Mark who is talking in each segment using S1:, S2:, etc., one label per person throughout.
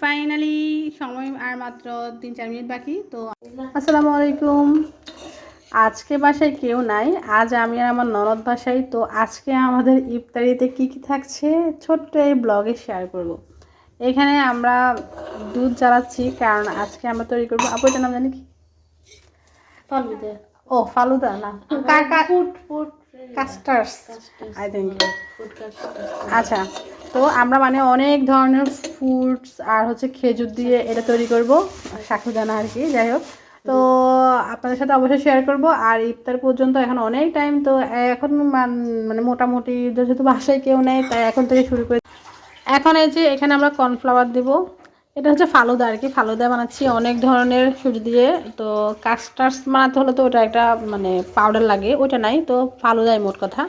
S1: Finally সময় আর মাত্র তিন চার মিনিট বাকি তো আসসালামু আলাইকুম। আজকে বাসায় কেউ নাই আজ আমি আর আমার ননদ বাসায় তো আজকে আমাদের ইফতারিতে কি কি থাকছে ছোট্ট এই ব্লগে শেয়ার করব। এখানে আমরা দুধ জ্বালাচ্ছি কারণ আজকে আমরা তৈরি করব আপু নাম জানি কি? ও ফালুদা না।
S2: Food food
S1: custards I think আচ্ছা তো আমরা মানে অনেক ধরনের ফ্রুটস আর হচ্ছে খেজুর দিয়ে এটা তৈরি করব সাকুদানা আর কি যাই হোক। তো আপনাদের সাথে অবশ্যই শেয়ার করব আর ইফতার পর্যন্ত এখন অনেক টাইম তো এখন মানে মোটামুটি যেহেতু বাসায় কেউ নেই তাই এখন থেকে শুরু করে এখন এই যে এখানে আমরা কর্নফ্লাওয়ার দিব। এটা হচ্ছে ফালুদা আর কি। ফালুদা বানাচ্ছি অনেক ধরনের সুজি দিয়ে। তো কাস্টার্স বানাতে হলে তো ওটা একটা মানে পাউডার লাগে ওটা নাই। তো ফালুদাই মোট কথা।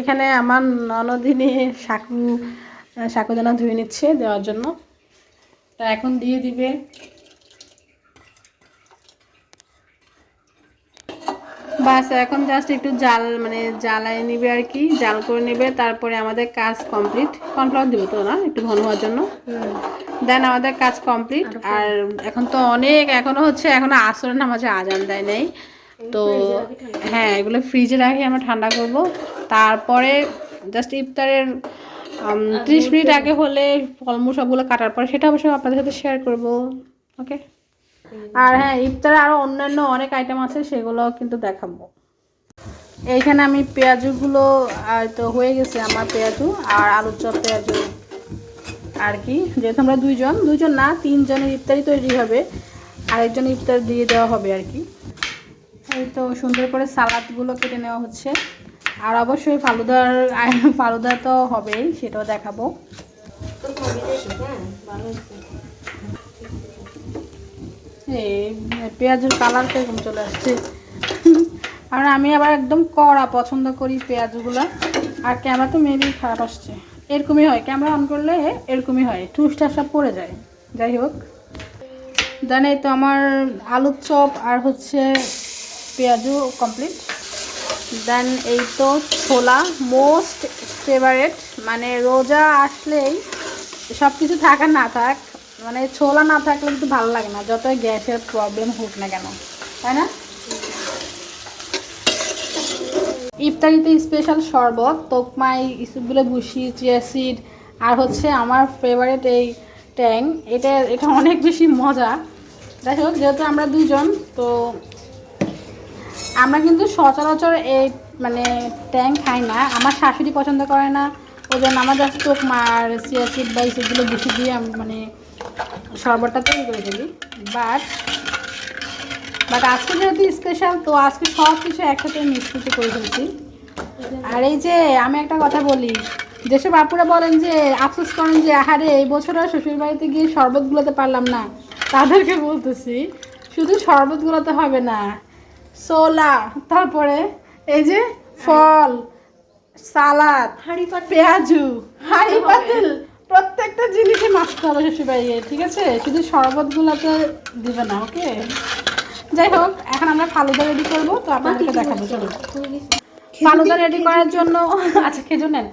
S1: এখানে আমার ননদিনী সাকু সাকুদানা ধুয়ে নিচ্ছে দেওয়ার জন্য। তা এখন দিয়ে দিবে। বাস এখন জাস্ট একটু জাল মানে জ্বালাই নিবে আর কি। জাল করে নেবে তারপরে আমাদের কাজ কমপ্লিট কর্নফ্লাওয়ার দিব তো না একটু ঘন হওয়ার জন্য। দেন আমাদের কাজ কমপ্লিট আর এখন তো অনেক এখনও হচ্ছে এখনও আসরের নামাজে আজান দেয় নেই। তো হ্যাঁ এগুলো ফ্রিজে রাখি আমরা ঠান্ডা করব। তারপরে জাস্ট ইফতারের ত্রিশ মিনিট আগে হলে ফলমূল সবগুলো কাটার পরে সেটা অবশ্যই আপনাদের সাথে শেয়ার করব। ওকে আর হ্যাঁ ইফতারে আরও অন্যান্য অনেক আইটেম আছে সেগুলো কিন্তু দেখাবো। এইখানে আমি পেঁয়াজুগুলো তো হয়ে গেছে আমার পেঁয়াজু আর আলুর চপ পেঁয়াজু। আর কি? যেহেতু আমরা দুইজন দুইজন না, তিনজনের ইফতারি তৈরি হবে। আরেকজন ইফতার দিয়ে দেওয়া হবে আর কি। এই তো সুন্দর করে সালাদগুলো কেটে নেওয়া হচ্ছে। আর অবশ্যই ফালুদার, ফালুদা তো হবেই, সেটাও দেখাবো। এই, পেঁয়াজের কালার কীরকম চলে আসছে? আর আমি আবার একদম কড়া পছন্দ করি পেঁয়াজগুলো। আর ক্যামেরা তো মেবি খারাপ আসছে। এরকমই হয় ক্যামেরা অন করলে এরকমই হয়, টুসটা সব পড়ে যায়। যাই হোক। দেন এই তো আমার আলুর চপ আর হচ্ছে পেঁয়াজু কমপ্লিট দেন এই তো ছোলা মোস্ট ফেভারেট মানে রোজা আসলেই সব কিছু থাক আর না থাক মানে ছোলা না থাকলে কিন্তু ভালো লাগে না, যতই গ্যাসের প্রবলেম হোক না কেন, তাই না? ইফতারিতে স্পেশাল শরবত তোকমাই ইসুপগুলো বুসি চিয়া সিড আর হচ্ছে আমার ফেভারিট এই ট্যাং। এটা এটা অনেক বেশি মজা। যাই হোক, যেহেতু আমরা দুজন তো আমরা কিন্তু সচরাচর এই মানে ট্যাং খাই না। আমার শাশুড়ি পছন্দ করে না। ওই জন্য আমার জাস্ট তোকমা আর চিয়া সিড বা ইসুপগুলো বুসি দিয়ে মানে শরবতটা তৈরি করে দিবি বাট বাট আজকে যেহেতু স্পেশাল তো আজকে সব কিছু একসাথে মিশ্রিত করে ফেলছি। আর এই যে আমি একটা কথা বলি যেসব আপুরা বলেন যে আফসোস করেন যে আহারে এই বছর আর শ্বশুর বাড়িতে গিয়ে শরবত গুলোতে পারলাম না তাদেরকে বলতেছি শুধু শরবত গুলোতে হবে না সোলা তারপরে এই যে ফল সালাদ পেঁয়াজু হাঁড়ি পাতিল। প্রত্যেকটা জিনিসই মাখতে হবে শ্বশুর বাড়িয়ে ঠিক আছে? শুধু শরবতগুলোতে দিবে না ওকে যাই হোক, এখন আমরা ফালুদা রেডি করব, তো আপনাদেরকে দেখাবো, চলো। ফালুদা রেডি করার জন্য আচ্ছা খেজুর নেন।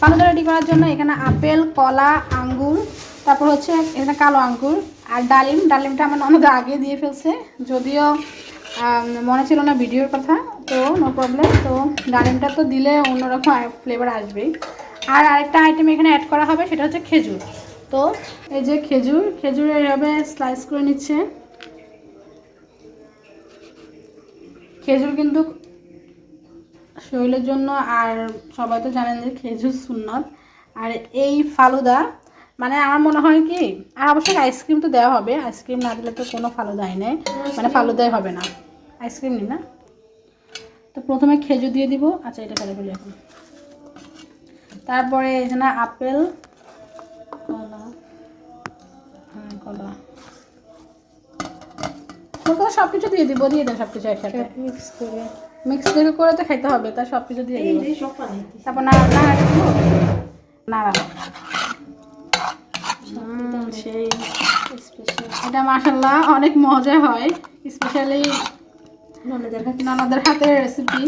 S1: ফালুদা রেডি করার জন্য এখানে আপেল, কলা, আঙ্গুর, তারপর হচ্ছে এখানে কালো আঙ্গুর আর ডালিম। ডালিমটা আমার ননদ আগে দিয়ে ফেলছে, যদিও মনে ছিল না ভিডিওর কথা, তো নো প্রবলেম তো ডালিমটা তো দিলে অন্যরকম ফ্লেভার আসবেই। আর আরেকটা আইটেম এখানে অ্যাড করা হবে, সেটা হচ্ছে খেজুর। তো এই যে খেজুর খেজুর এভাবে স্লাইস করে নিচ্ছে। খেজুর কিন্তু শরীরের জন্য আর সবাই তো জানেন যে খেজুর সুন্নত। আর এই ফালুদা মানে আমার মনে হয় কি, আর অবশ্যই আইসক্রিম তো দেওয়া হবে, আইসক্রিম না দিলে তো কোনো ফালুদাই নেই মানে ফালুদাই হবে না। আইসক্রিম নি না। তো প্রথমে খেজুর দিয়ে দিব। আচ্ছা এটা ফেলে ফেলি এখন তারপরে এখানে আপেল ওটা সব কিছু দিয়ে দিব দিয়ে দেন সব কিছু একসাথে
S2: মিক্স করে।
S1: মিক্স করে করে তো খাইতে হবে তার সব কিছু দিয়ে দিব। তারপর নাড়া দিব নাড়া। সেই এটা মাসাল্লাহ অনেক মজা হয় স্পেশালি
S2: ননদের হাতে।
S1: হাতের রেসিপি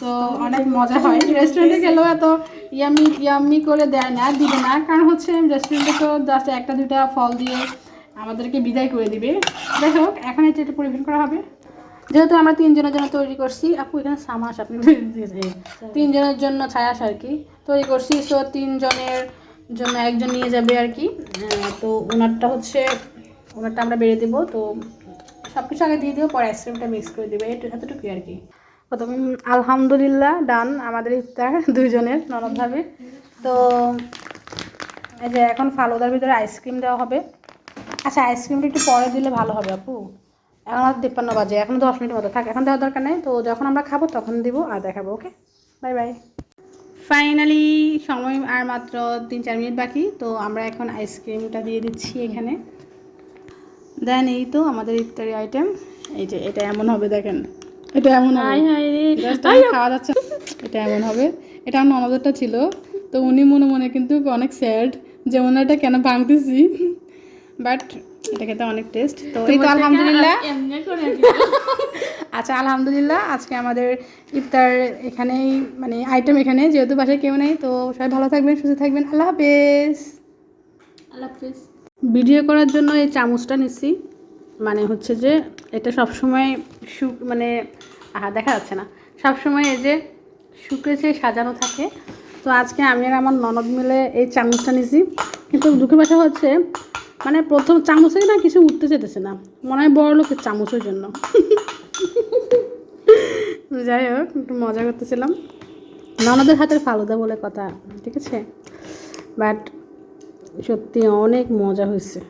S1: তো অনেক মজা হয়। রেস্টুরেন্টে গেলেও এত ইয়ামি ইয়ামি করে দেয় না দিবে না। কারণ হচ্ছে রেস্টুরেন্টে তো জাস্ট একটা দুটা ফল দিয়ে আমাদেরকে বিদায় করে দিবে। যাই হোক, এখন এটা এটা পরিবেশন করা হবে। যেহেতু আমরা তিনজনের জন্য তৈরি করছি, আপু, এখানে সামাস আপনি তিনজনের জন্য ছায়াস আর কি তৈরি করছি। সো তিনজনের জন্য একজন নিয়ে যাবে আর কি। তো ওনারটা হচ্ছে, ওনারটা আমরা বেড়ে দেবো। তো সব কিছু আগে দিয়ে দেবো পরে আইসক্রিমটা মিক্স করে দেবে। এতটুকুই আর কি। প্রথম, আলহামদুলিল্লাহ, ডান, আমাদের ইফতার দুইজনের নরমভাবে তো এই যে এখন ফালুদার ভিতরে আইসক্রিম দেওয়া হবে। আচ্ছা আইসক্রিমটা একটু পরে দিলে ভালো হবে আপু। এখন আর তিপ্পান্ন বাজে এখন দশ মিনিট মতো থাক এখন দেওয়ার দরকার নেই। তো যখন আমরা খাব তখন দিব আর দেখাবো ওকে? Bye bye. ফাইনালি সময় আর মাত্র তিন চার মিনিট বাকি তো আমরা এখন আইসক্রিমটা দিয়ে দিচ্ছি এখানে। দেন এই তো আমাদের ইফতারি আইটেম এই যে এটা এমন হবে দেখেন। এটা এমন খাওয়া যাচ্ছে। এটা এমন হবে। এটা আমার ননদেরটা ছিল। তো উনি মনে মনে কিন্তু অনেক স্যাড যেমন এটা কেন ভাঙতেছি বাট এটা খেতে অনেক টেস্ট তো এই তো আলহামদুলিল্লাহ। আচ্ছা আলহামদুলিল্লাহ আজকে আমাদের ইফতার এখানেই মানে আইটেম এখানে যেহেতু বাসায় কেউ নেই তো সবাই ভালো থাকবেন সুস্থ থাকবেন আল্লাহ হাফেজ।
S2: আল্লাহ হাফিজ।
S1: ভিডিও করার জন্য এই চামচটা নিচ্ছি মানে হচ্ছে যে এটা সবসময় শু মানে আহা দেখা যাচ্ছে না। সবসময় এই যে শুকেছে সাজানো থাকে। তো আজকে আমি আর আমার ননদ মিলে এই চামচটা নিছি। কিন্তু দুঃখের বাসা হচ্ছে মানে প্রথম চামচে না কিছু উঠতে যেতেছে না। মনে হয় বড় লোকের চামচের জন্য। যাই হোক, একটু মজা করতেছিলাম। ননদের হাতের ফালুদা বলে কথা, ঠিক আছে? বাট সত্যি অনেক মজা হয়েছে।